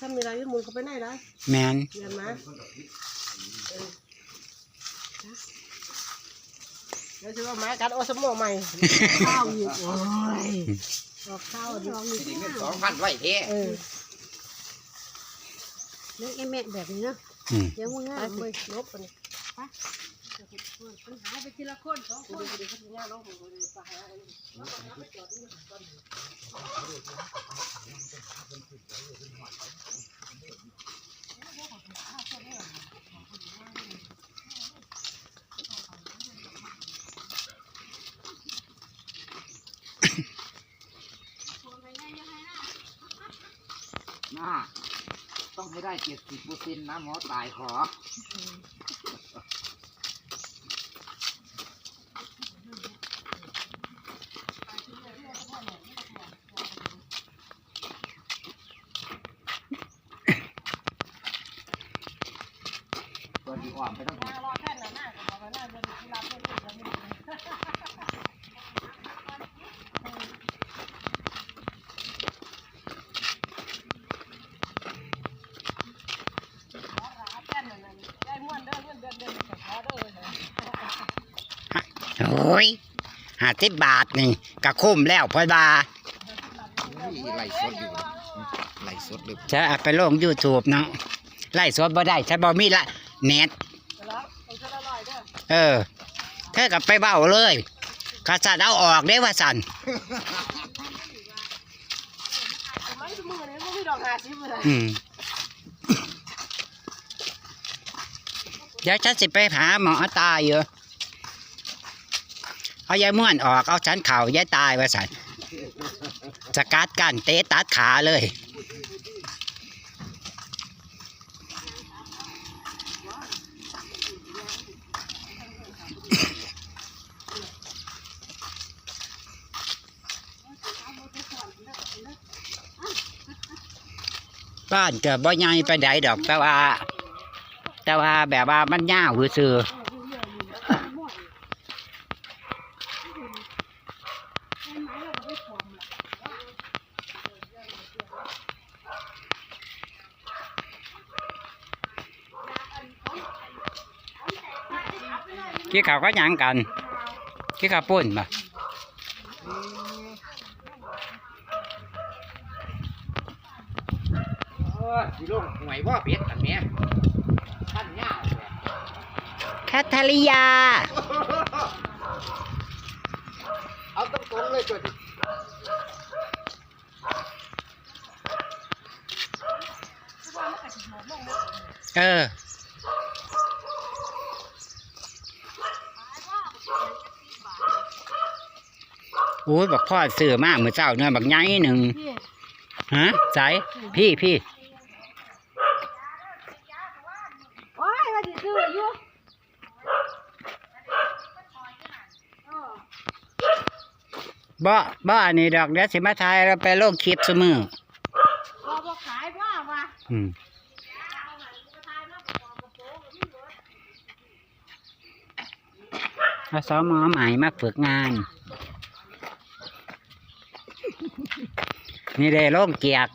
ถ้ามีอะไรก็หมุนเขาไปไหนได้แมนเรียนมาเออนะเดี๋ยวจะว่าไม้กันโอ้สมองใหม่ข้าวอยู่โอ้ยออกข้าวดิสิเงินสองพันไว้เท่เออเลี้ยงไอ้แม่แบบนี้เนาะอืมเลี้ยงว่าง่าไปยไปเลยลบไปนี่มันหายไปทีละคนสองคดูนดิดูดิเขาจะย่างลงไปเลยไปหา อันนี้น่าต้องให้ได้เจ็ดสิบเปอร์เซ็นต์นะหมอตายขอ ตัวดีอ่อนไปต้องรอแค่นั้นน่ะก็บอกว่าน่าจะมีที่รับเรื่องเรื่องนี้ได้ม่วนเด้อเงินเดือนเดือนขอเด้อเลย โอ้ยห้าสิบบาทนี่กะคุ้มแล้วพอบาไหลสดอยู่ไหลสดเลยจะเอาไปลง YouTube เนาะไล่สดบ่ได้ฉันบ่มีละเน็ตแล้วเอาเท่าไหร่เด้อเออเธอกับไปเบ้าเลยกษัตริย์เอาออกได้ว่าสันไม่สมือนี่ไม่มีดอกหาซิบเลยอืมเดี๋ยวฉันสิไปหาหมอตายอยู่ เอายายม่วนออกเอาฉันเข่ายายตายว่าสันสกัดกันเตะตัดขาเลยบ้านเก็บ่ใหญ่ไปไดดอกแต่ว่า แต่ว่าแบบว่ามันยาวซื่อๆกี่ เขาวก็หยังกันกี่ข้าวปุ้นบ่เออสิลงหวยว่าเป็ดอันเนี้ยท่านยาวเลยแคทริยา เอาตรงๆเลยตัวดิเออ โอ้ยบักพ่อซื้อมาเมื่อเช้าเนื้อบักไงหนึ่งพี่ฮะใส่พี่พี่โอ้ยว่าสิซื้ออยู่บ่บ่อันนี้ดอกเดี๋ยวสิมาทายเราไปลงคลิปซะมือบ่บ่ขายว่าว่าอืมเอาสอหมอใหม่มาฝึกงาน นี่เลยลงเกียก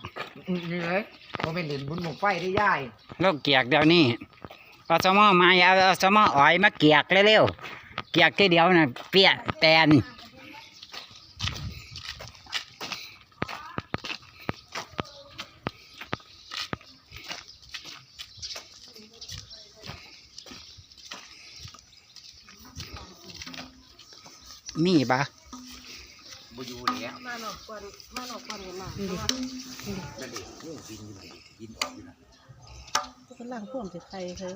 นี่เลยว่าเป็นเด่นบุญหมกไฟได้ย่ายโรคเกียกเดี๋ยวนี้เอาสมอมาเอาเอาสมออ้อยมาเกียกเร็วๆเกียกทีเดียวน่ะเปียแตนมีปะ บุยูแล้วมาหนอกก่อนมาหนอกก่อนมานั่นเองงูบินอยู่เลยบินออกอยู่นะก็ล่างพ่วงจะใครเธอ